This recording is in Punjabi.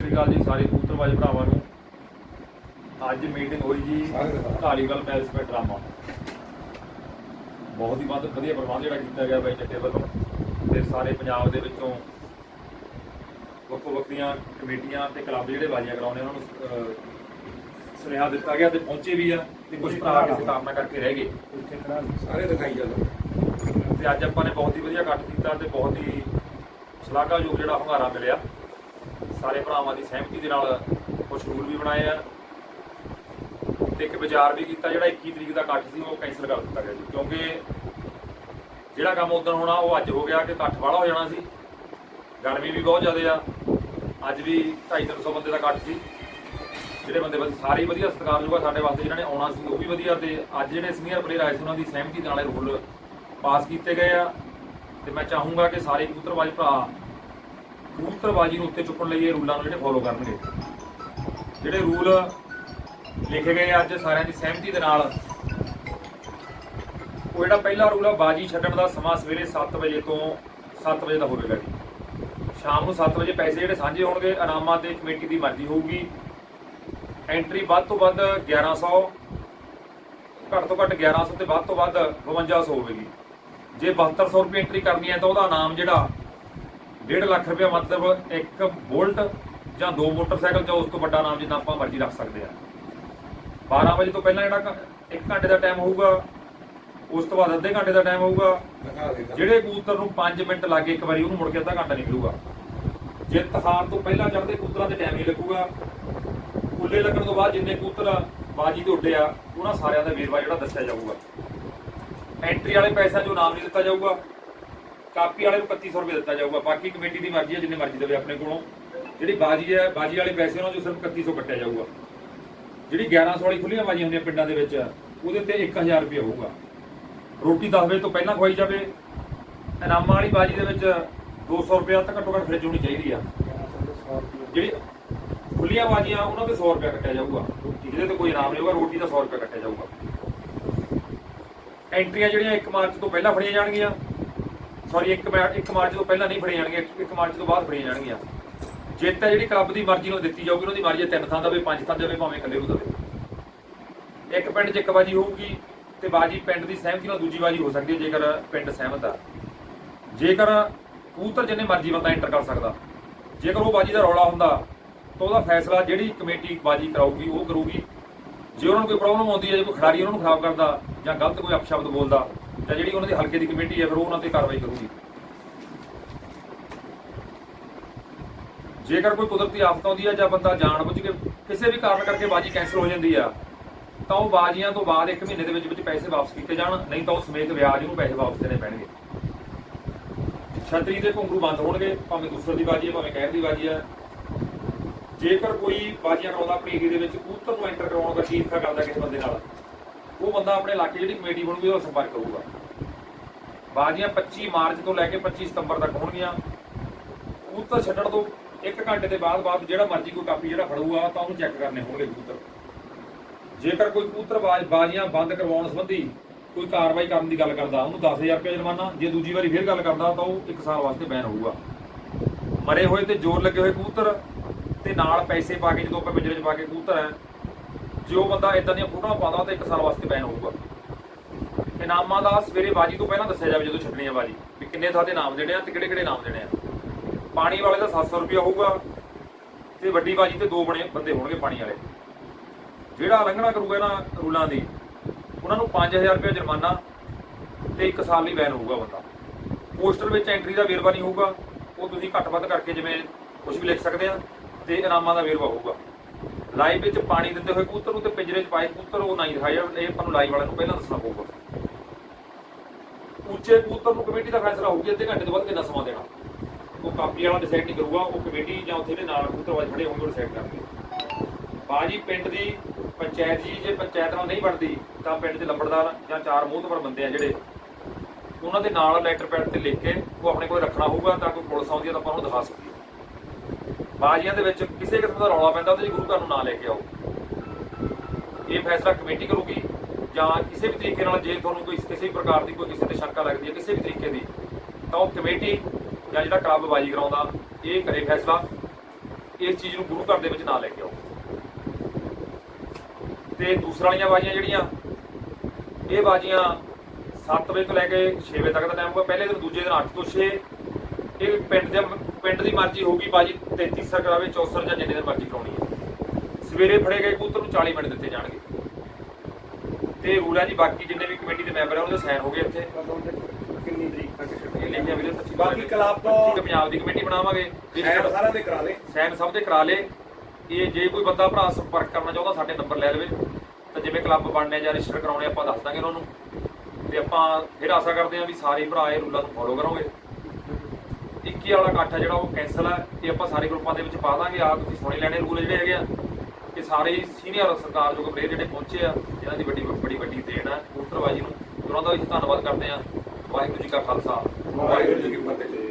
ਸਤਿ ਸ਼੍ਰੀ ਅਕਾਲ ਜੀ ਸਾਰੇ ਕਬੂਤਰਬਾਜ਼ ਭਰਾਵਾਂ ਨੂੰ। ਅੱਜ ਮੀਟਿੰਗ ਹੋਈ ਜੀ ਢਾਲੀਵਾਲ ਪੈਲਸ ਪੇ ਡਰਾਮਾ। ਬਹੁਤ ਹੀ ਵੱਧ ਵਧੀਆ ਪ੍ਰਬੰਧ ਜਿਹੜਾ ਕੀਤਾ ਗਿਆ ਬਾਈ ਚੱਟੇ ਵੱਲੋਂ ਤੇ ਸਾਰੇ ਪੰਜਾਬ ਦੇ ਵਿੱਚੋਂ ਵੱਖੋ ਵੱਖਰੀਆਂ ਕਮੇਟੀਆਂ ਤੇ ਕਲੱਬ ਜਿਹੜੇ ਬਾਜ਼ੀਆਂ ਕਰਾਉਂਦੇ ਉਹਨਾਂ ਨੂੰ ਸੁਨੇਹਾ ਦਿੱਤਾ ਗਿਆ ਤੇ ਪਹੁੰਚੇ ਵੀ ਆ ਤੇ ਕੁਝ ਭਰਾ ਕਿਸੇ ਕਾਰਨਾਂ ਕਰਕੇ ਰਹਿ ਗਏ। ਸਾਰੇ ਦਿਖਾਈ ਜਾਂਦੇ ਤੇ ਅੱਜ ਆਪਾਂ ਨੇ ਬਹੁਤ ਹੀ ਵਧੀਆ ਇਕੱਠ ਕੀਤਾ ਤੇ ਬਹੁਤ ਹੀ ਸ਼ਲਾਘਾਯੋਗ ਜਿਹੜਾ ਹੁੰਗਾਰਾ ਮਿਲਿਆ। ਸਾਰੇ ਭਰਾਵਾਂ ਦੀ ਸਹਿਮਤੀ ਦੇ ਨਾਲ ਕੁਝ ਰੂਲ ਵੀ ਬਣਾਏ ਆ ਤੇ ਇੱਕ ਵਿਚਾਰ ਵੀ ਕੀਤਾ ਜਿਹੜਾ 21 ਤਰੀਕ ਦਾ ਇਕੱਠ ਸੀ, ਉਹ ਕੈਂਸਲ ਕਰ ਦਿੱਤਾ ਗਿਆ ਜੀ। ਕਿਉਂਕਿ ਜਿਹੜਾ ਕੰਮ ਉਦੋਂ ਹੋਣਾ, ਉਹ ਅੱਜ ਹੋ ਗਿਆ ਕਿ ਇਕੱਠ ਵਾਲਾ ਹੋ ਜਾਣਾ ਸੀ। ਗਰਮੀ ਵੀ ਬਹੁਤ ਜ਼ਿਆਦਾ ਆ। ਅੱਜ ਵੀ 250 ਬੰਦੇ ਦਾ ਇਕੱਠ ਸੀ। ਜਿਹੜੇ ਬੰਦੇ ਬਸ ਸਾਰੇ ਵਧੀਆ ਸਤਿਕਾਰਯੋਗ ਆ ਸਾਡੇ ਵਾਸਤੇ ਜਿਹਨਾਂ ਨੇ ਆਉਣਾ ਸੀ, ਉਹ ਵੀ ਵਧੀਆ ਤੇ ਅੱਜ ਜਿਹੜੇ ਸੀਨੀਅਰ ਪਲੇਅਰ ਆਏ ਸੀ, ਉਹਨਾਂ ਦੀ ਸਹਿਮਤੀ ਨਾਲ ਇਹ ਰੂਲ ਪਾਸ ਕੀਤੇ ਗਏ ਆ। ਤੇ ਮੈਂ ਚਾਹੂੰਗਾ ਕਿ ਸਾਰੇ ਕਬੂਤਰਬਾਜ਼ ਭਰਾ ਕਬੂਤਰਬਾਜ਼ੀ ਨੂੰ ਉੱਤੇ ਚੁੱਕਣ ਲਈ ਇਹ ਰੂਲਾਂ ਨੂੰ ਜਿਹੜੇ ਫੋਲੋ ਕਰਨਗੇ। ਜਿਹੜੇ ਰੂਲ ਲਿਖੇ ਗਏ ਆ ਅੱਜ ਸਾਰਿਆਂ ਦੀ ਸਹਿਮਤੀ ਦੇ ਨਾਲ, ਉਹ ਜਿਹੜਾ ਪਹਿਲਾ ਰੂਲ ਆ, ਬਾਜੀ ਛੱਡਣ ਦਾ ਸਮਾਂ ਸਵੇਰੇ 7 ਵਜੇ ਤੋਂ 7 ਵਜੇ ਦਾ ਹੋਵੇਗਾ ਜੀ। ਸ਼ਾਮ ਨੂੰ 7 ਵਜੇ ਪੈਸੇ ਜਿਹੜੇ ਸਾਂਝੇ ਹੋਣਗੇ ਇਨਾਮਾਂ ਤੇ ਕਮੇਟੀ ਦੀ ਮਰਜ਼ੀ ਹੋਊਗੀ। ਐਂਟਰੀ ਵੱਧ ਤੋਂ ਵੱਧ 1100 ਘੱਟ ਤੋਂ ਘੱਟ 1100 ਤੇ ਵੱਧ ਤੋਂ ਵੱਧ 5200 ਹੋਵੇਗੀ। ਜੇ 7200 ਰੁਪਏ ਐਂਟਰੀ ਕਰਨੀ ਹੈ ਤਾਂ ਉਹਦਾ ਨਾਮ ਜਿਹੜਾ 1.5 ਲੱਖ ਰੁਪਏ ਮਤਲਬ ਇੱਕ ਬੋਲਟ ਜਾਂ ਦੋ ਮੋਟਰਸਾਈਕਲ ਜਾਂ ਉਸ ਤੋਂ ਵੱਡਾ ਨਾਮ ਜਿੰਨਾ ਆਪਾਂ ਮਰਜ਼ੀ ਰੱਖ ਸਕਦੇ ਆ। 12 ਵਜੇ ਤੋਂ ਪਹਿਲਾਂ ਜਿਹੜਾ 1 ਘੰਟੇ ਦਾ ਟਾਈਮ ਹੋਊਗਾ ਉਸ ਤੋਂ ਬਾਅਦ ਅੱਧੇ ਘੰਟੇ ਦਾ ਟਾਈਮ ਹੋਊਗਾ। ਜਿਹੜੇ ਕਬੂਤਰ ਨੂੰ 5 ਮਿੰਟ ਲੱਗੇ ਇੱਕ ਵਾਰੀ ਉਹਨੂੰ ਮੁੜ ਕੇ ਅੱਧਾ ਘੰਟਾ ਨਹੀਂ ਮਿਲੂਗਾ। ਜਿੱਤ ਹਾਰ ਤੋਂ ਪਹਿਲਾਂ ਚੜ੍ਹਦੇ ਕਬੂਤਰਾਂ ਦੇ ਟਾਈਮ ਨਹੀਂ ਲੱਗੂਗਾ। ਉੱਲੇ ਲੱਗਣ ਤੋਂ ਬਾਅਦ ਜਿੰਨੇ ਕਬੂਤਰ ਬਾਜੀ ਤੇ ਉੱਡੇ ਆ ਉਹਨਾਂ ਸਾਰਿਆਂ ਦਾ ਵੇਰਵਾ ਜਿਹੜਾ ਦੱਸਿਆ ਜਾਊਗਾ। ਐਂਟਰੀ ਵਾਲੇ ਪੈਸਿਆਂ 'ਚੋਂ ਨਾਮ ਨਹੀਂ ਦਿੱਤਾ ਜਾਊਗਾ। ਕਾਪੀ ਵਾਲੇ ਨੂੰ 3100 ਰੁਪਏ ਦਿੱਤਾ ਜਾਊਗਾ, ਬਾਕੀ ਕਮੇਟੀ ਦੀ ਮਰਜ਼ੀ ਹੈ, ਜਿੰਨੇ ਮਰਜ਼ੀ ਦੇਵੇ ਆਪਣੇ ਕੋਲੋਂ। ਜਿਹੜੀ ਬਾਜੀ ਹੈ, ਬਾਜੀ ਵਾਲੇ ਪੈਸੇ ਉਹਨਾਂ 'ਚੋਂ ਸਿਰਫ 3100 ਕੱਟਿਆ ਜਾਊਗਾ। ਜਿਹੜੀ 1100 ਵਾਲੀ ਖੁੱਲੀਆਂ ਬਾਜੀਆਂ ਹੁੰਦੀਆਂ ਪਿੰਡਾਂ ਦੇ ਵਿੱਚ, ਉਹਦੇ ਤੇ 1000 ਰੁਪਏ ਹੋਊਗਾ। ਰੋਟੀ 10 ਵਜੇ ਤੋਂ ਪਹਿਲਾਂ ਖਵਾਈ ਜਾਵੇ। ਇਨਾਮਾਂ ਵਾਲੀ ਬਾਜੀ ਦੇ ਵਿੱਚ 200 ਰੁਪਏ ਤਾਂ ਘੱਟੋ ਘੱਟ ਫ੍ਰਿਜ ਹੋਣੀ ਚਾਹੀਦੀ ਆ। ਜਿਹੜੀ ਖੁੱਲੀਆਂ ਬਾਜੀਆਂ, ਉਹਨਾਂ ਤੇ 100 ਰੁਪਏ ਕੱਟਿਆ ਜਾਊਗਾ। ਜਿਹਦੇ ਤੇ ਕੋਈ ਇਨਾਮ ਨਹੀਂ ਹੋਊਗਾ, ਰੋਟੀ ਦਾ 100 ਰੁਪਏ ਕੱਟਿਆ ਜਾਊਗਾ। ਐਂਟਰੀਆਂ ਜਿਹੜੀਆਂ 1 ਮਾਰਚ ਤੋਂ ਪਹਿਲਾਂ ਫੜੀਆਂ ਜਾਣਗੀਆਂ। ਸੌਰੀ 1 1 ਮਾਰਚ ਤੋਂ ਪਹਿਲਾਂ ਨਹੀਂ ਫੜੀਆਂ ਜਾਣਗੀਆਂ 1 ਮਾਰਚ ਤੋਂ ਬਾਅਦ ਫੜੀਆਂ ਜਾਣਗੀਆਂ। ਜਿੱਤ ਹੈ ਜਿਹੜੀ ਕਲੱਬ ਦੀ ਮਰਜ਼ੀ ਨਾਲ ਦਿੱਤੀ ਜਾਊਗੀ ਉਹਨਾਂ ਦੀ ਮਰਜ਼ੀ ਹੈ ਤਿੰਨ ਥਾਂ ਦੇਵੇ, ਪੰਜ ਥਾਂ ਦੇਵੇ, ਭਾਵੇਂ ਇਕੱਲੇ ਨੂੰ ਦੇਵੇ। ਇੱਕ ਪਿੰਡ 'ਚ ਇੱਕ ਬਾਜੀ ਹੋਊਗੀ ਤੇ ਬਾਜੀ ਪਿੰਡ ਦੀ ਸਹਿਮਤੀ ਨਾਲ ਦੂਜੀ ਬਾਜੀ ਹੋ ਸਕਦੀ ਹੈ, ਜੇਕਰ ਪਿੰਡ ਸਹਿਮਤ ਆ। ਜੇਕਰ ਕਬੂਤਰ ਜਿੰਨੇ ਮਰਜ਼ੀ ਬੰਦਾ ਐਂਟਰ ਕਰ ਸਕਦਾ। ਜੇਕਰ ਉਹ ਬਾਜੀ ਦਾ ਰੌਲਾ ਹੁੰਦਾ, ਤਾਂ ਉਹਦਾ ਫੈਸਲਾ ਜਿਹੜੀ ਕਮੇਟੀ ਬਾਜੀ ਕਰਾਊਗੀ, ਉਹ ਕਰੂਗੀ। ਜੇ ਉਹਨਾਂ ਨੂੰ ਕੋਈ ਪ੍ਰੋਬਲਮ ਆਉਂਦੀ ਹੈ, ਜੇ ਕੋਈ ਖਿਡਾਰੀ ਉਹਨਾਂ ਨੂੰ ਖਰਾਬ ਕਰਦਾ ਜਾਂ ਗਲਤ ਕੋਈ ਅਪਸ਼ਬਦ ਬੋਲਦਾ ਜਾਂ ਜਿਹੜੀ ਉਹਨਾਂ ਦੇ ਹਲਕੇ ਦੀ ਕਮੇਟੀ ਹੈ, ਫਿਰ ਉਹ ਉਹਨਾਂ ਤੇ ਕਾਰਵਾਈ ਕਰੂਗੀ। ਜੇਕਰ ਕੋਈ ਕੁਦਰਤੀ ਆਫਤ ਆਉਂਦੀ ਹੈ ਜਾਂ ਬੰਦਾ ਜਾਣਬੁੱਝ ਕੇ ਕਿਸੇ ਵੀ ਕਾਰਨ ਕਰਕੇ ਬਾਜੀ ਕੈਂਸਲ ਹੋ ਜਾਂਦੀ ਆ, ਤਾਂ ਉਹ ਬਾਜੀਆਂ ਤੋਂ ਬਾਅਦ 1 ਮਹੀਨੇ ਦੇ ਵਿੱਚ ਵਿੱਚ ਪੈਸੇ ਵਾਪਸ ਕੀਤੇ ਜਾਣ, ਨਹੀਂ ਤਾਂ ਉਹ ਸਮੇਤ ਵਿਆਜ ਨੂੰ ਪੈਸੇ ਵਾਪਸ ਦੇਣੇ ਪੈਣਗੇ। ਛਤਰੀ ਦੇ ਘੁੰਗਰੂ ਬੰਦ ਹੋਣਗੇ, ਭਾਵੇਂ ਦੂਸਰ ਦੀ ਬਾਜੀ ਹੈ ਭਾਵੇਂ ਕਹਿਰ ਦੀ ਬਾਜੀ ਹੈ ਜੇਕਰ ਕੋਈ ਬਾਜੀਆਂ ਕਰਾਉਂਦਾ ਆਪਣੀ ਦੇ ਵਿੱਚ ਉਤਰ ਨੂੰ ਐਂਟਰ ਕਰਾਉਣ ਦਾ ਸ਼ੀਰਖਾ ਕਰਦਾ ਕਿਸੇ ਬੰਦੇ ਨਾਲ। ਉਹ ਬੰਦਾ ਆਪਣੇ ਇਲਾਕੇ ਜਿਹੜੀ ਕਮੇਟੀ ਬਣੂਗੀ ਉਹਦਾ ਸੰਪਰਕ ਕਰੂਗਾ। ਬਾਜੀਆਂ 25 ਮਾਰਚ ਤੋਂ ਲੈ ਕੇ 25 ਸਤੰਬਰ ਤੱਕ ਹੋਣਗੀਆਂ। ਕਬੂਤਰ ਛੱਡਣ ਤੋਂ 1 ਘੰਟੇ ਦੇ ਬਾਅਦ ਬਾਅਦ ਜਿਹੜਾ ਮਰਜ਼ੀ ਕੋਈ ਕਾਪੀ ਜਿਹੜਾ ਫੜੂਗਾ, ਤਾਂ ਉਹਨੂੰ ਚੈੱਕ ਕਰਨੇ ਹੋਣਗੇ ਕਬੂਤਰ। ਜੇਕਰ ਕੋਈ ਕਬੂਤਰ ਬਾਜ, ਬਾਜੀਆਂ ਬੰਦ ਕਰਵਾਉਣ ਸੰਬੰਧੀ ਕੋਈ ਕਾਰਵਾਈ ਕਰਨ ਦੀ ਗੱਲ ਕਰਦਾ, ਉਹਨੂੰ 10000 ਰੁਪਏ ਜੁਰਮਾਨਾ, ਜੇ ਦੂਜੀ ਵਾਰੀ ਫੇਰ ਗੱਲ ਕਰਦਾ, ਤਾਂ ਉਹ 1 ਸਾਲ ਵਾਸਤੇ ਬੈਨ ਹੋਊਗਾ। ਮਰੇ ਹੋਏ ਤੇ ਜ਼ੋਰ ਲੱਗੇ ਹੋਏ ਕਬੂਤਰ ਤੇ ਨਾਲ ਪੈਸੇ ਪਾ ਕੇ, ਜਦੋਂ ਆਪਾਂ ਪਿੰਜਰੇ 'ਚ ਪਾ ਕੇ ਕਬੂਤਰ ਹੈ ਜੇ ਉਹ ਬੰਦਾ ਇਦਾਂ ਦੀਆਂ ਫੋਟੋਆਂ ਪਾਉਂਦਾ ਤਾਂ 1 ਸਾਲ ਵਾਸਤੇ ਬੈਨ ਹੋਊਗਾ। ਇਨਾਮਾਂ ਦਾ ਸਵੇਰੇ ਬਾਜੀ ਤੋਂ ਪਹਿਲਾਂ ਦੱਸਿਆ ਜਾਵੇ, ਜਦੋਂ ਛੱਡਣੀ ਆ ਬਾਜੀ, ਵੀ ਕਿੰਨੇ ਥਾਂ 'ਤੇ ਨਾਮ ਦੇਣੇ ਆ ਤੇ ਕਿਹੜੇ ਕਿਹੜੇ ਨਾਮ ਦੇਣੇ ਆ। ਪਾਣੀ ਵਾਲੇ ਦਾ 700 ਰੁਪਏ ਹੋਊਗਾ ਤੇ ਵੱਡੀ ਬਾਜੀ ਤੇ ਦੋ ਬਣੇ, ਬੰਦੇ ਹੋਣਗੇ ਪਾਣੀ ਵਾਲੇ। ਜਿਹੜਾ ਉਲੰਘਣਾ ਕਰੂਗਾ ਇਹਨਾਂ ਰੂਲਾਂ ਦੀ, ਉਹਨਾਂ ਨੂੰ 5000 ਰੁਪਏ ਜੁਰਮਾਨਾ ਤੇ 1 ਸਾਲ ਲਈ ਬੈਨ ਹੋਊਗਾ ਬੰਦਾ। ਪੋਸਟਰ ਵਿੱਚ ਐਂਟਰੀ ਦਾ ਵੇਰਵਾ ਨਹੀਂ ਹੋਊਗਾ, ਉਹ ਤੁਸੀਂ ਘੱਟ ਵੱਧ ਕਰਕੇ ਜਿਵੇਂ ਕੁਝ ਵੀ ਲਿਖ ਸਕਦੇ ਆ, ਤੇ ਇਨਾਮਾਂ ਦਾ ਵੇਰਵਾ ਹੋਊਗਾ। ਲਾਈਵ ਵਿੱਚ ਪਾਣੀ ਦਿੰਦੇ ਹੋਏ ਕਬੂਤਰ ਨੂੰ ਤੇ ਪਿੰਜਰੇ 'ਚ ਪਾਏ ਕਬੂਤਰ, ਉਹ ਨਹੀਂ ਦਿਖਾਇਆ। ਇਹ ਆਪਾਂ ਨੂੰ ਲਾਈਵ ਵਾਲਿਆਂ ਨੂੰ ਪਹਿਲਾਂ ਦੱਸਣਾ ਪਊਗਾ। ਉੱਚੇ ਕਬੂਤਰ ਨੂੰ ਕਮੇਟੀ ਦਾ ਫੈਸਲਾ ਹੋਊਗੀ ਅੱਧੇ ਘੰਟੇ ਤੋਂ ਬਾਅਦ ਕਿੰਨਾ ਸਮਾਂ ਦੇਣਾ। ਉਹ ਕਾਪੀ ਵਾਲਾ ਡਿਸਾਈਡ ਨਹੀਂ ਕਰੂਗਾ, ਉਹ ਕਮੇਟੀ ਜਾਂ ਉੱਥੇ ਦੇ ਨਾਲ ਕਬੂਤਰਬਾਜ਼ ਖੜੇ ਹੋਣਗੇ, ਉਹ ਡਿਸਾਈਡ ਕਰਨਗੇ। ਬਾਜੀ, ਪਿੰਡ ਦੀ ਪੰਚਾਇਤ ਜੀ, ਜੇ ਪੰਚਾਇਤ ਨਾਲ ਨਹੀਂ ਬਣਦੀ, ਤਾਂ ਪਿੰਡ ਦੇ ਲੰਬੜਦਾਰ ਜਾਂ ਚਾਰ ਮੋਹਤਵਰ ਬੰਦੇ ਆ ਜਿਹੜੇ, ਉਹਨਾਂ ਦੇ ਨਾਲ ਲੈਟਰ ਪੈਡ ਤੇ ਲਿਖ ਕੇ ਉਹ ਆਪਣੇ ਕੋਲ ਰੱਖਣਾ ਹੋਊਗਾ, ਤਾਂ ਕੋਈ ਪੁਲਿਸ ਆਉਂਦੀ ਹੈ ਤਾਂ ਆਪਾਂ ਉਹਨੂੰ ਦਿਖਾ ਸਕੀਏ। ਬਾਜੀਆਂ ਦੇ ਵਿੱਚ ਕਿਸੇ ਕਿਸਮ ਦਾ ਰੌਲਾ ਪੈਂਦਾ, ਉਹਦੇ ਗੁਰੂ ਘਰ ਨੂੰ ਨਾ ਲੈ ਕੇ ਆਓ। ਇਹ ਫੈਸਲਾ ਕਮੇਟੀ ਕਰੂਗੀ, ਜਾਂ ਕਿਸੇ ਵੀ ਤਰੀਕੇ ਨਾਲ ਜੇ ਤੁਹਾਨੂੰ ਕੋਈ ਕਿਸੇ ਵੀ ਪ੍ਰਕਾਰ ਦੀ ਕੋਈ ਕਿਸੇ ਤੇ ਸ਼ੰਕਾ ਲੱਗਦੀ ਹੈ, ਕਿਸੇ ਵੀ ਤਰੀਕੇ ਦੀ, ਤਾਂ ਉਹ ਕਮੇਟੀ ਜਾਂ ਜਿਹੜਾ ਕਲੱਬ ਬਾਜੀ ਕਰਾਉਂਦਾ, ਇਹ ਕਰੇ ਫੈਸਲਾ। ਇਸ ਚੀਜ਼ ਨੂੰ ਗੁਰੂ ਘਰ ਦੇ ਵਿੱਚ ਨਾ ਲੈ ਕੇ ਆਓ। ਤੇ ਦੂਸਰਾ ਵਾਲੀਆਂ ਬਾਜੀਆਂ ਜਿਹੜੀਆਂ, ਇਹ ਬਾਜੀਆਂ 7 ਵਜੇ ਤੋਂ ਲੈ ਕੇ 6 ਵਜੇ ਤੱਕ ਦਾ ਟਾਈਮ ਹੋਊਗਾ। ਪਹਿਲੇ ਦਿਨ, ਦੂਜੇ ਦਿਨ 8 ਤੋਂ 6 ਇਹ ਪਿੰਡ ਦੇ ਪਿੰਡ ਦੀ ਮਰਜ਼ੀ ਹੋਊਗੀ ਬਾਜੀ 33 ਸਰ ਕਰਾਵੇ 64 ਜਾਂ ਜਿੰਨੇ ਦਿਨ ਮਰਜ਼ੀ ਕਰਾਉਣੀ ਹੈ। ਸਵੇਰੇ ਫੜੇ ਗਏ ਕਬੂਤਰ ਨੂੰ 40 ਮਿੰਟ ਦਿੱਤੇ ਜਾਣਗੇ। ਤੇ ਰੂਲ ਹੈ ਜੀ ਬਾਕੀ ਜਿੰਨੇ ਵੀ ਕਮੇਟੀ ਦੇ ਮੈਂਬਰ ਆ ਉਹਨਾਂ ਦੇ ਸਾਈਨ ਹੋ ਗਏ ਇੱਥੇ। ਕਿੰਨੀ ਤਰੀਕ ਤੱਕ ਛੁੱਟੀ ਲਿਖਿਆ ਵੀਰੇ? 25 ਬਾਕੀ ਕਲੱਬ- 25 ਪੰਜਾਬ ਦੀ ਕਮੇਟੀ ਬਣਾਵਾਂਗੇ। ਐਡ ਸਾਰਿਆਂ ਦੇ ਕਰਾ ਦੇ ਸਾਈਨ ਸਭ ਦੇ ਕਰਾ ਲੇ। ਇਹ ਜੇ ਕੋਈ ਬੰਦਾ ਭਰਾ ਸੰਪਰਕ ਕਰਨਾ ਚਾਹੁੰਦਾ ਸਾਡੇ ਨੰਬਰ ਲੈ ਲਵੇ। ਤਾਂ ਜਿਵੇਂ ਕਲੱਬ ਬਣਨੇ ਜਾਂ ਰਜਿਸਟਰ ਕਰਾਉਣੇ ਆਪਾਂ ਦੱਸ ਦਾਂਗੇ ਉਹਨਾਂ ਨੂੰ। ਤੇ ਆਪਾਂ ਫਿਰ ਆਸ਼ਾ ਕਰਦੇ ਹਾਂ ਵੀ ਸਾਰੇ ਭਰਾ ਇਹ ਰੂਲਾਂ ਨੂੰ ਫੋਲੋ ਕਰੋਗੇ। 21 ਵਾਲਾ ਇਕੱਠ ਹੈ ਜਿਹੜਾ ਉਹ ਕੈਨਸਲ ਹੈ ਇਹ ਆਪਾਂ ਸਾਰੇ ਗਰੁੱਪਾਂ ਦੇ ਵਿੱਚ ਪਾ ਦਾਂਗੇ। ਆ ਤੁਸੀਂ ਸੁਣੇ ਲੈਣੇ ਰੂਲ ਜਿਹੜੇ ਹੈਗੇ ਆ ਇਹ ਸਾਰੇ ਸੀਨੀਅਰ ਸਰਕਾਰਯੋਗ ਪਲੇਅਰ ਜਿਹੜੇ ਪਹੁੰਚੇ ਆ, ਇਹਨਾਂ ਦੀ ਵੱਡੀ ਬੜੀ ਵੱਡੀ ਦੇਣ ਹੈ। ਕਬੂਤਰਬਾਜੀ ਨੂੰ। ਉਹਨਾਂ ਦਾ ਵੀ ਧੰਨਵਾਦ ਕਰਦੇ ਆ ਵਾਹਿਗੁਰੂ ਜੀ ਕਾ ਖਾਲਸਾ। ਵਾਹਿਗੁਰੂ ਜੀ ਕੀ ਫਤਿਹ।